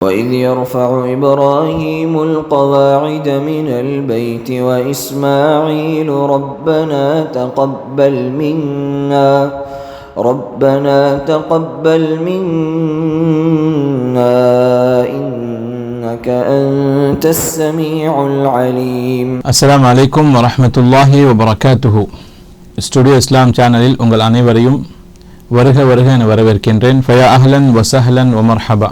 وإذ يرفع إبراهيم القواعد من البيت وإسماعيل ربنا تقبل منا ربنا تقبل منا إنك أنت السميع العليم அஸ்ஸலாமு அலைக்கும் வரஹ்மத்துல்லாஹி வபரகாத்துஹு ஸ்டுடியோ இஸ்லாம் சேனலில் உங்கள் அனைவரையும் வருக வருக என வரவேற்கின்றேன் ஃபயா அஹ்லன் வசஹலன் வமர்ஹபா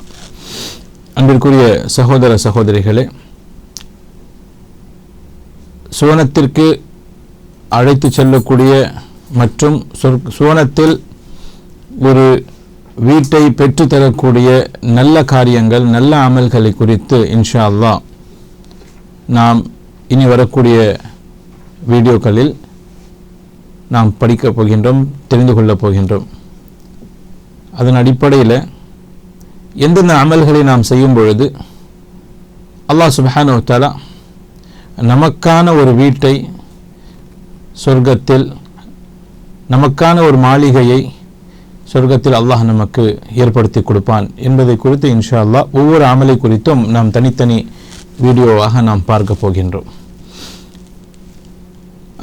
அன்பிற்குரிய சகோதர சகோதரிகளே சுவனத்திற்கு அழைத்து செல்லக்கூடிய மற்றும் சுவனத்தில் ஒரு வீட்டை பெற்றுத்தரக்கூடிய நல்ல காரியங்கள் நல்ல அமல்களை குறித்து இன்ஷா அல்லா நாம் இனி வரக்கூடிய வீடியோக்களில் நாம் படிக்கப் போகின்றோம் தெரிந்து கொள்ளப் போகின்றோம். அதன் அடிப்படையில் எந்தெந்த அமல்களை நாம் செய்யும் பொழுது அல்லாஹ் சுபஹான தஆலா நமக்கான ஒரு வீட்டை சொர்க்கத்தில் நமக்கான ஒரு மாளிகையை சொர்க்கத்தில் அல்லாஹ் நமக்கு ஏற்படுத்தி கொடுப்பான் என்பதை குறித்து இன்ஷா அல்லாஹ் ஒவ்வொரு அமலை குறித்தும் நாம் தனித்தனி வீடியோவாக நாம் பார்க்க போகின்றோம்.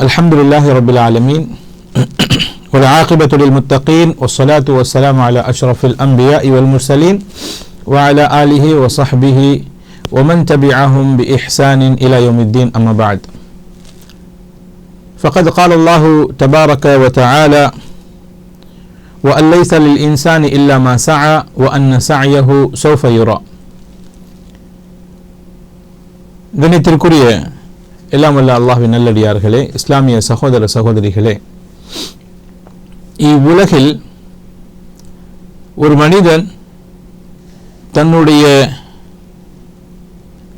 அலமதுல்லாஹி ரபுல் ஆலமீன். والعاقبة للمتقين والصلاة والسلام على أشرف الأنبياء والمرسلين وعلى آله وصحبه ومن تبعهم بإحسان إلى يوم الدين أما بعد فقد قال الله تبارك وتعالى وأن ليس للإنسان إلا ما سعى وأن سعيه سوف يرى கணித்திற்குரிய எல்லாம் வல்ல அல்லாஹ்வின் நல்லடியார்களே இஸ்லாமிய சகோதர சகோதரிகளே இவ்வுலகில் ஒரு மனிதன் தன்னுடைய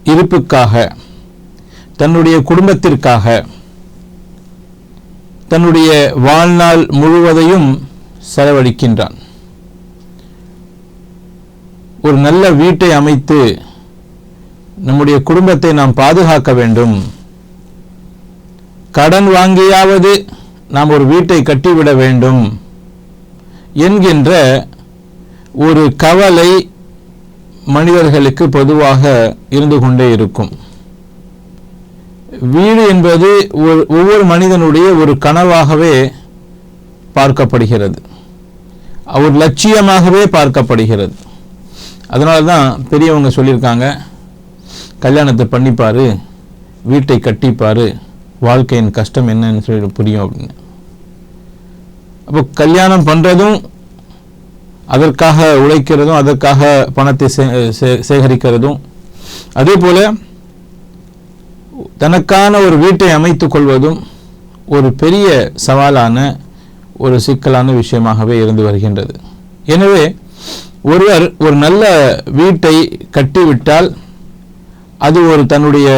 இருப்புக்காக தன்னுடைய குடும்பத்திற்காக தன்னுடைய வாழ்நாள் முழுவதையும் செலவழிக்கின்றான். ஒரு நல்ல வீட்டை அமைத்து நம்முடைய குடும்பத்தை நாம் பாதுகாக்க வேண்டும். கடன் வாங்கியாவது நாம் ஒரு வீட்டை கட்டிவிட வேண்டும் என்கின்ற ஒரு கவலை மனிதர்களுக்கு பொதுவாக இருந்து கொண்டே இருக்கும். வீடு என்பது ஒரு ஒவ்வொரு மனிதனுடைய ஒரு கனவாகவே பார்க்கப்படுகிறது. ஒரு லட்சியமாகவே பார்க்கப்படுகிறது. அதனால தான் பெரியவங்க சொல்லியிருக்காங்க கல்யாணத்தை பண்ணிப்பார் வீட்டை கட்டிப்பார் வாழ்க்கையின் கஷ்டம் என்னன்னு சொல்லி புரியும் அப்படின்னு. அப்போ கல்யாணம் பண்ணுறதும் அதற்காக உழைக்கிறதும் அதற்காக பணத்தை சே- சேகரிக்கிறதும் அதே போல தனக்கான ஒரு வீட்டை அமைத்து கொள்வதும் ஒரு பெரிய சவாலான ஒரு சிக்கலான விஷயமாகவே இருந்து வருகின்றது. எனவே ஒருவர் ஒரு நல்ல வீட்டை கட்டிவிட்டால் அது ஒரு தன்னுடைய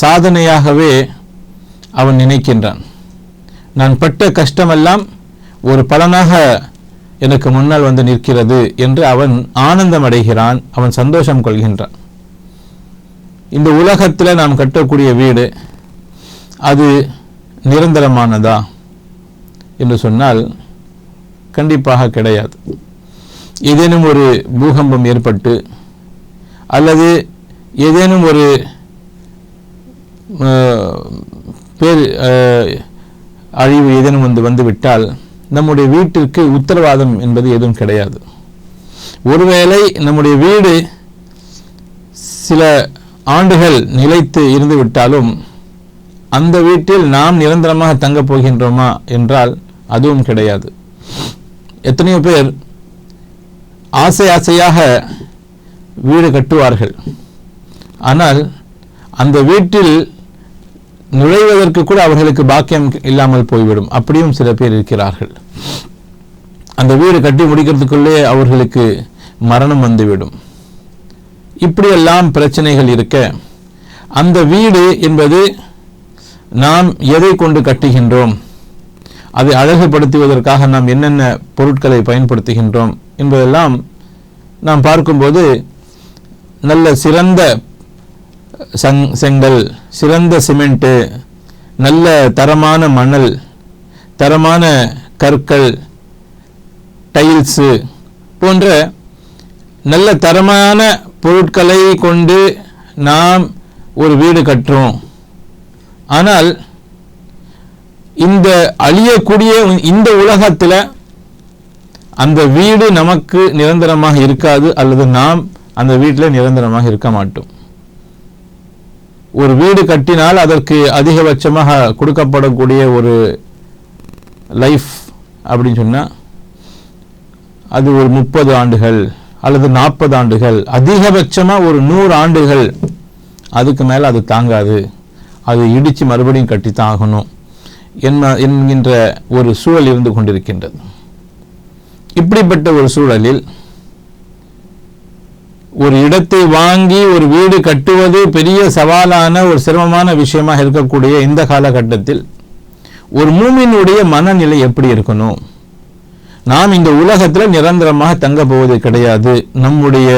சாதனையாகவே அவன் நினைக்கின்றான். நான் பட்ட கஷ்டமெல்லாம் ஒரு பலனாக எனக்கு முன்னால் வந்து நிற்கிறது என்று அவன் ஆனந்தம் அடைகிறான் அவன் சந்தோஷம் கொள்கின்றான். இந்த உலகத்தில் நாம் கட்டக்கூடிய வீடு அது நிரந்தரமானதா என்று சொன்னால் கண்டிப்பாக கிடையாது. ஏதேனும் ஒரு பூகம்பம் ஏற்பட்டு அல்லது ஏதேனும் ஒரு பேர் அழிவு ஏதேனும் வந்து வந்துவிட்டால் நம்முடைய வீட்டிற்கு உத்தரவாதம் என்பது எதுவும் கிடையாது. ஒருவேளை நம்முடைய வீடு சில ஆண்டுகள் நிலைத்து இருந்து விட்டாலும் அந்த வீட்டில் நாம் நிரந்தரமாக தங்கப் போகின்றோமா என்றால் அதுவும் கிடையாது. எத்தனையோ பேர் ஆசை ஆசையாக வீடு கட்டுவார்கள். ஆனால் அந்த வீட்டில் நுழைவதற்கு கூட அவர்களுக்கு பாக்கியம் இல்லாமல் போய்விடும். அப்படியும் சில பேர் இருக்கிறார்கள். அந்த வீடு கட்டி முடிக்கிறதுக்குள்ளே அவர்களுக்கு மரணம் வந்துவிடும். இப்படியெல்லாம் பிரச்சனைகள் இருக்க அந்த வீடு என்பது நாம் எதை கொண்டு கட்டுகின்றோம்? அதை அழகுபடுத்துவதற்காக நாம் என்னென்ன பொருட்களை பயன்படுத்துகின்றோம்? என்பதெல்லாம் நாம் பார்க்கும்போது நல்ல சிறந்த சங் செங்கல் சிறந்த சிமெண்ட்டு நல்ல தரமான மணல் தரமான கற்கள் டைல்ஸு போன்ற நல்ல தரமான பொருட்களை கொண்டு நாம் ஒரு வீடு கட்டுறோம். ஆனால் இந்த அழியக்கூடிய இந்த உலகத்தில் அந்த வீடு நமக்கு நிரந்தரமாக இருக்காது அல்லது நாம் அந்த வீட்டில் நிரந்தரமாக இருக்க மாட்டோம். ஒரு வீடு கட்டினால் அதற்கு அதிகபட்சமாக கொடுக்கப்படக்கூடிய ஒரு லைஃப் அப்படின்னு சொன்னால் அது ஒரு முப்பது ஆண்டுகள் அல்லது நாற்பது ஆண்டுகள். அதிகபட்சமாக ஒரு நூறு ஆண்டுகள். அதுக்கு மேலே அது தாங்காது. அது இடித்து மறுபடியும் கட்டித்தான் ஆகணும் என்ன என்கின்ற ஒரு சூழல் இருந்து கொண்டிருக்கின்றது. இப்படிப்பட்ட ஒரு சூழலில் ஒரு இடத்தை வாங்கி ஒரு வீடு கட்டுவது பெரிய சவாலான ஒரு சிரமமான விஷயமாக இருக்கக்கூடிய இந்த காலகட்டத்தில் ஒரு மூமினுடைய மனநிலை எப்படி இருக்கணும்? நாம் இந்த உலகத்தில் நிரந்தரமாக தங்க போவது கிடையாது. நம்முடைய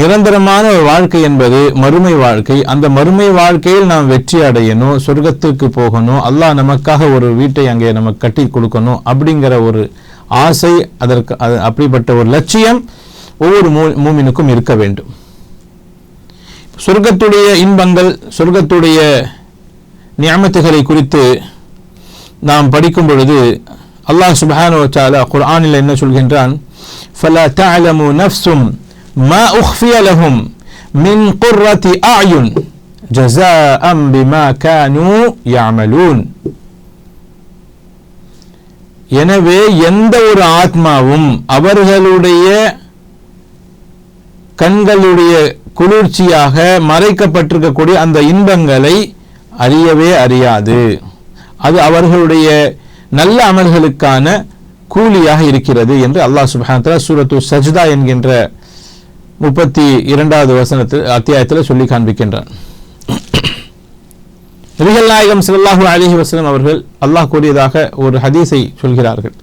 நிரந்தரமான ஒரு வாழ்க்கை என்பது மறுமை வாழ்க்கை. அந்த மறுமை வாழ்க்கையில் நாம் வெற்றி அடையணும் சொர்க்கத்துக்கு போகணும் அல்லாஹ் நமக்காக ஒரு வீட்டை அங்கே நமக்கு கட்டி கொடுக்கணும் அப்படிங்கிற ஒரு ஆசை அதற்கு அப்படிப்பட்ட ஒரு லட்சியம் ஒவ்வொரு மூ மூமினுக்கும் இருக்க வேண்டும். சொர்க்கத்துடைய இன்பங்கள் சொர்க்கத்துடைய நியமத்துகளை குறித்து நாம் படிக்கும் பொழுது அல்லாஹ் சுபஹான் வச்சாலா குர்ஆனில் என்ன சொல்கின்றான்? ஃபலா தஅலமு நஃப்ஸும் மா உஃபிய லஹும் மின் குர்ரத்தி அயுன் ஜஸாஅம் பிமா கானு யஅமலூன். எனவே எந்த ஒரு ஆத்மாவும் அவர்களுடைய கண்களுடைய குளிர்ச்சியாக மறைக்கப்பட்டிருக்கக்கூடிய அந்த இன்பங்களை அறியவே அறியாது. அது அவர்களுடைய நல்ல அமல்களுக்கான கூலியாக இருக்கிறது என்று அல்லாஹ் சுபஹானத்தலா சூரத்து சஜ்தா என்கின்ற முப்பத்தி இரண்டாவது வசனத்தில் அத்தியாயத்தில் சொல்லி காண்பிக்கின்றான். நபிகள் நாயகம் ஸல்லல்லாஹு அலிஹி வஸல்லம் அவர்கள் அல்லாஹ் கூறியதாக ஒரு ஹதீஸை சொல்கிறார்கள்.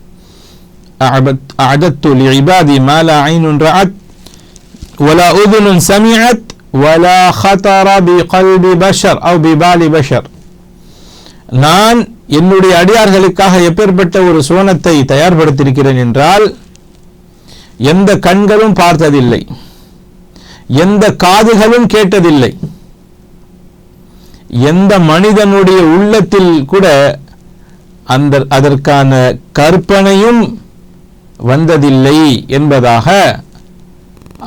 அஅபத் அஅதத்து லிஇபாதி மா ரஅத் ولا أذن سمعت ولا خطر بقلب بشر أو ببال بشر நான் என்னுடைய அடியார்களுக்காக எப்பேற்பட்ட ஒரு சுவனத்தை தயார்படுத்தியிருக்கிறேன் என்றால் எந்த கண்களும் பார்த்ததில்லை எந்த காதுகளும் கேட்டதில்லை எந்த மனிதனுடைய உள்ளத்தில் கூட அந்த அதற்கான கற்பனையும் வந்ததில்லை என்பதாக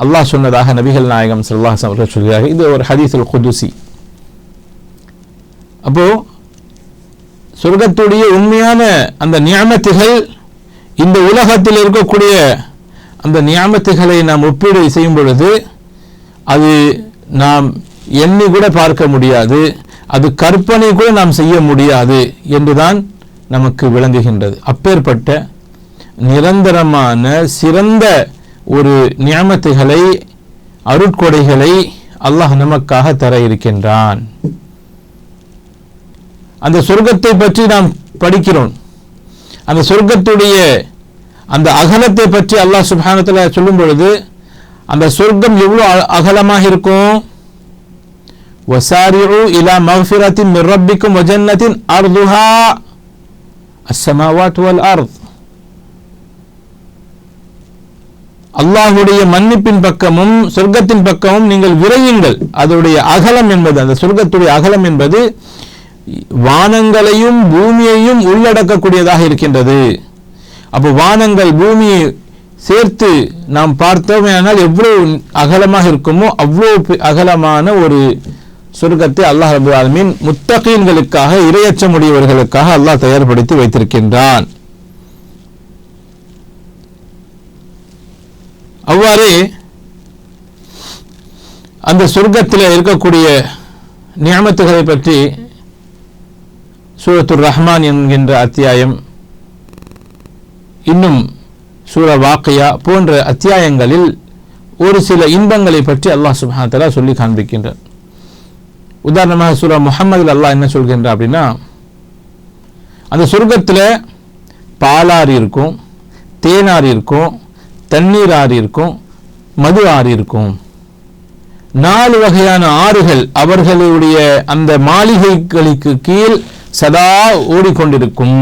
அல்லாஹ் சொன்னதாக நபிகள் நாயகம் சல்லாஹ் அவர்கள் சொல்கிறார்கள். இது ஒரு ஹதீஸுல் குதுசி. அப்போ சொர்க்கத்துடைய உண்மையான அந்த நியாமத்துகள் இந்த உலகத்தில் இருக்கக்கூடிய அந்த நியாமத்துகளை நாம் ஒப்பீடு செய்யும் பொழுது அது நாம் எண்ணி கூட பார்க்க முடியாது. அது கற்பனை கூட நாம் செய்ய முடியாது என்றுதான் நமக்கு விளங்குகின்றது. அப்பேற்பட்ட நிரந்தரமான சிறந்த ஒரு நியமத்துகளை அருட்கொடைகளை அல்லாஹ் நமக்காக தர இருக்கின்றான். அந்த சொர்க்கத்தை பற்றி நாம் படிக்கிறோம். அந்த சொர்க்கத்துடைய அந்த அகலத்தை பற்றி அல்லாஹ் சுபானத்தில் சொல்லும் பொழுது அந்த சொர்க்கம் எவ்வளோ அகலமாக இருக்கும்? வசாரிஉ இலா மஃபிரத்தின் மிர்ரப்பிக்கும் வஜன்னத்தின் அர்துஹா அஸ்ஸமாவாட் வல் அர்த். அல்லாஹுடைய மன்னிப்பின் பக்கமும் சொர்க்கத்தின் பக்கமும் நீங்கள் விரையுங்கள். அதனுடைய அகலம் என்பது அந்த சொர்க்கத்துடைய அகலம் என்பது வானங்களையும் பூமியையும் உள்ளடக்கக்கூடியதாக இருக்கின்றது. அப்போ வானங்கள் பூமியை சேர்த்து நாம் பார்த்தோமே ஆனால் எவ்வளவு அகலமாக இருக்குமோ அவ்வளோ பெ- அகலமான ஒரு சொர்க்கத்தை அல்லாஹ் ரபுல் ஆலமீன் முத்தகீன்களுக்காக இரையச்சமுடையவர்களுக்காக அல்லாஹ் தயார்படுத்தி வைத்திருக்கின்றான். அவ்வாறே அந்த சொர்க்கத்தில் இருக்கக்கூடிய நியமத்துகளை பற்றி சூரத்துர் ரஹ்மான் என்கின்ற அத்தியாயம் இன்னும் சூர வாக்கையா போன்ற அத்தியாயங்களில் ஒரு சில இன்பங்களை பற்றி அல்லாஹ் சுப்ஹானஹு சொல்லி காண்பிக்கின்றார் உதாரணமாக சூரா முஹம்மதில் அல்லாஹ் என்ன சொல்கின்றார் அப்படின்னா அந்த சொர்க்கத்தில் பாலாறு இருக்கும் தேனாறு இருக்கும் தண்ணீர் ஆறு இருக்கும் மது ஆறு இருக்கும் நாலு வகையான ஆறுகள் அவர்களுடைய அந்த மாளிகைகளுக்கு கீழ் சதா ஓடிக்கொண்டிருக்கும்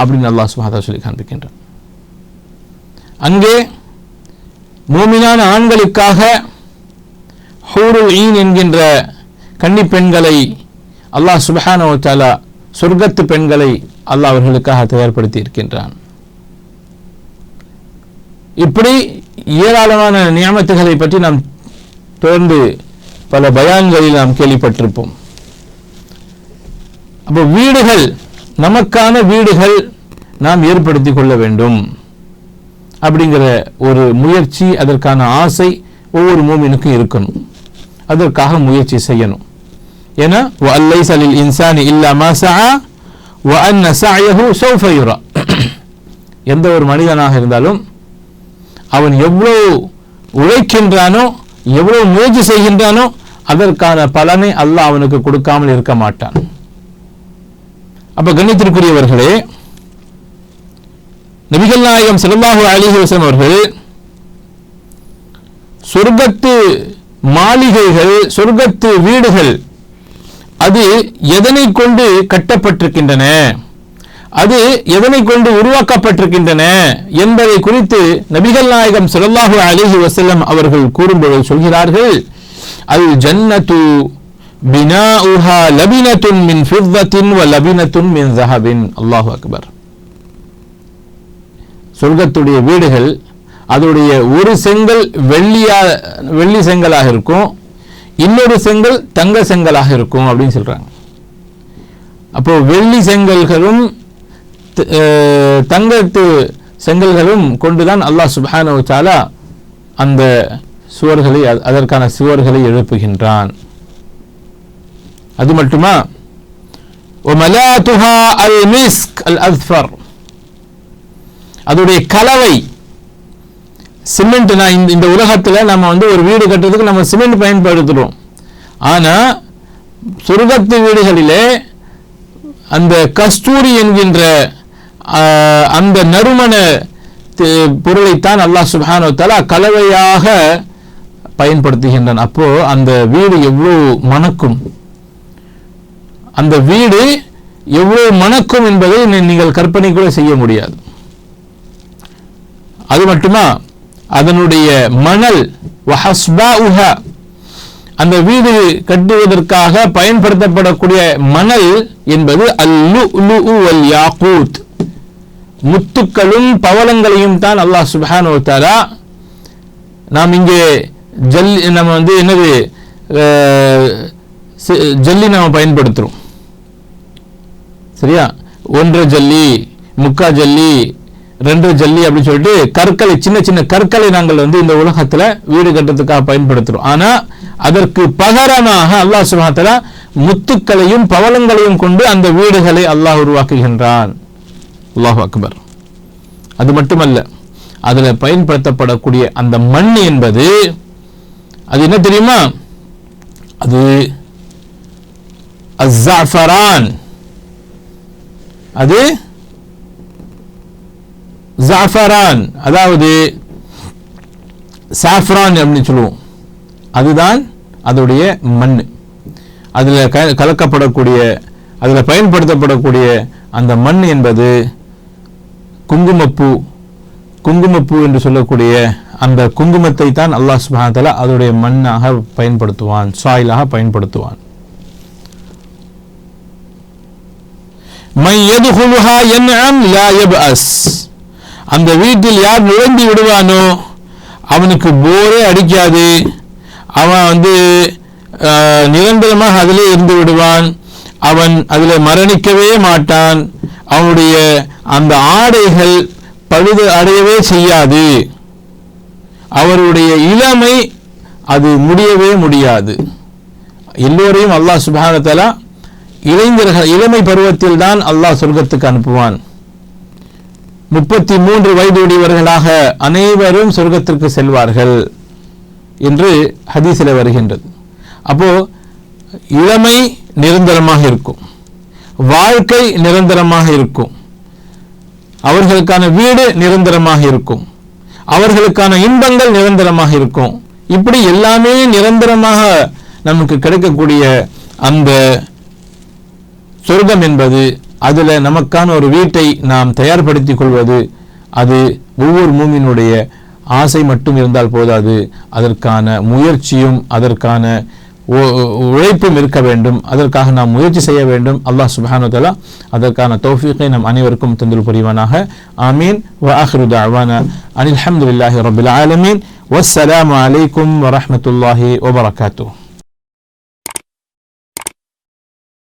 அப்படின்னு அல்லாஹ் சுஹாதா சொல்லி காண்பிக்கின்றான். அங்கே மூமினான ஆண்களுக்காக ஹூருல் ஈன் என்கின்ற கன்னி பெண்களை அல்லாஹ் சுபஹானோ வ சொர்க்கத்து பெண்களை அல்லாஹ் அவர்களுக்காக தயார்படுத்தி இருக்கின்றான். இப்படி ஏராளமான நியமத்துகளை பற்றி நாம் தொடர்ந்து பல பயான்களில் நாம் கேள்விப்பட்டிருப்போம். அப்போ வீடுகள் நமக்கான வீடுகள் நாம் ஏற்படுத்தி கொள்ள வேண்டும் அப்படிங்கிற ஒரு முயற்சி அதற்கான ஆசை ஒவ்வொரு மூமினுக்கும் இருக்கணும். அதற்காக முயற்சி செய்யணும். ஏன்னா அல்லை சலில் இன்சானி இல்லாமா சா வ அன்ன சாயஹு சௌஃபயுரா எந்த ஒரு மனிதனாக இருந்தாலும் அவன் எவ்வளவு உழைக்கின்றானோ எவ்வளவு முயற்சி செய்கின்றானோ அதற்கான பலனை அல்லாஹ் அவனுக்கு கொடுக்காமல் இருக்க மாட்டான். அப்ப கண்ணியத்திற்குரியவர்களே நபிகள் நாயகம் ஸல்லல்லாஹு அலைஹி அவர்கள் சொர்க்கத்து மாளிகைகள் சொர்க்கத்து வீடுகள் அது எதனை கொண்டு கட்டப்பட்டிருக்கின்றன? அது எதனை கொண்டு உருவாக்கப்பட்டிருக்கின்றன என்பதை குறித்து நபிகள் நாயகம் ஸல்லல்லாஹு அலிஹி வசல்லம் அவர்கள் கூறும்போது சொல்கிறார்கள். அல் ஜன்னத்து பினாஉஹா லபினத்துன் மின் ஃபித்தத்தின் வ லபினத்துன் மின் ஜஹபின் அல்லாஹு அக்பர். சொர்க்கத்துடைய வீடுகள் அதோடைய ஒரு செங்கல் வெள்ளியா வெள்ளி செங்கலாக இருக்கும். இன்னொரு செங்கல் தங்க செங்கலாக இருக்கும் அப்படின்னு சொல்றாங்க. அப்போ வெள்ளி செங்கல்களும் தங்கத்து செங்கல்களும் கொண்டுதான் அல்லாஹ் சுபானு சாலா அந்த சுவர்களை அதற்கான சுவர்களை எழுப்புகின்றான். அது மட்டுமா? அதோடைய கலவை. சிமெண்ட். நான் இந்த இந்த உலகத்தில் நம்ம வந்து ஒரு வீடு கட்டுறதுக்கு நம்ம சிமெண்ட் பயன்படுத்துகிறோம் ஆனால் சொர்க்கத்து வீடுகளிலே அந்த கஸ்தூரி என்கின்ற அந்த நறுமண பொருளைத்தான் அல்லாஹ் சுப்ஹானஹு வ கலவையாக பயன்படுத்துகின்றான். அப்போ அந்த வீடு எவ்வளவு மணக்கும்? அந்த வீடு எவ்வளவு மணக்கும் என்பதை நீங்கள் கற்பனை கூட செய்ய முடியாது. அது மட்டுமா? அதனுடைய மணல் அந்த வீடு கட்டுவதற்காக பயன்படுத்தப்படக்கூடிய மணல் என்பது அல்லு வல் யாக்கூத் முத்துக்களும் பவளங்களையும் தான் அல்லாஹ் சுப்ஹானஹு வ நாம் இங்கே ஜல் நம்ம வந்து என்னது அஹ், ஜல்லி நம்ம பயன்படுத்துகிறோம் சரியா? ஒன்றரை ஜல்லி முக்கா ஜல்லி ரெண்டு ஜல்லி அப்படின்னு சொல்லிட்டு கற்களை சின்ன சின்ன கற்களை நாங்கள் வந்து இந்த உலகத்துல வீடு கட்டுறதுக்காக பயன்படுத்துறோம். ஆனா அதற்கு பகரமாக அல்லாஹ் சுபாத்தலா முத்துக்களையும் பவளங்களையும் கொண்டு அந்த வீடுகளை அல்லாஹ் உருவாக்குகின்றான். அல்லாஹ் அக்பர். அது மட்டுமல்ல அதுல பயன்படுத்தப்படக்கூடிய அந்த மண் என்பது அது என்ன தெரியுமா? அது அஸ்ஸாஃபரான் அது ஜாஃபரான். அதாவது சாஃப்ரான் அப்படின்னு சொல்லுவோம். அதுதான் அதோடைய மண். அதில் க கலக்கப்படக்கூடிய அதில் பயன்படுத்தப்படக்கூடிய அந்த மண் என்பது குங்குமப்பூ குங்குமப்பூ என்று சொல்லக்கூடிய அந்த குங்குமத்தை தான் அல்லாஹ் சுபானத்தில் அதோடைய மண்ணாக பயன்படுத்துவான் சாயிலாக பயன்படுத்துவான். மை அந்த வீட்டில் யார் நுழைந்து விடுவானோ அவனுக்கு போரே அடிக்காது. அவன் வந்து நிரந்தரமாக அதிலே இருந்து விடுவான். அவன் அதில் மரணிக்கவே மாட்டான். அவனுடைய அந்த ஆடைகள் பழுது அடையவே செய்யாது. அவருடைய இளமை அது முடியவே முடியாது. எல்லோரையும் அல்லாஹ் சுப்ஹானஹு இளைஞர்கள் இளமை பருவத்தில் தான் அல்லாஹ் சொர்க்கத்துக்கு அனுப்புவான். முப்பத்தி மூன்று வயதுடையவர்களாக அனைவரும் சொர்க்கத்திற்கு செல்வார்கள் என்று ஹதீசில் வருகின்றது. அப்போ இளமை நிரந்தரமாக இருக்கும். வாழ்க்கை நிரந்தரமாக இருக்கும். அவர்களுக்கான வீடு நிரந்தரமாக இருக்கும். அவர்களுக்கான இன்பங்கள் நிரந்தரமாக இருக்கும். இப்படி எல்லாமே நிரந்தரமாக நமக்கு கிடைக்கக்கூடிய அந்த சொர்க்கம் என்பது அதில் நமக்கான ஒரு வீட்டை நாம் தயார்படுத்தி கொள்வது அது ஒவ்வொரு மூமினுடைய ஆசை மட்டும் இருந்தால் போதாது. அதற்கான முயற்சியும் அதற்கான உழைப்பும் இருக்க வேண்டும் அதற்காக நாம் முயற்சி செய்ய வேண்டும் அல்லாஹ் சுப்ஹானஹு வ தஆலா அதற்கான தௌஃபீகை நம் அனைவருக்கும் தந்தல் புரிவானாக ஆமீன் வ ஆஹிரு தஅவானா அனில் ஹம்துலில்லாஹி ரப்பில் ஆலமீன் வஸ்ஸலாமு அலைக்கும் வரஹ்மத்துல்லாஹி வபரகாத்துஹு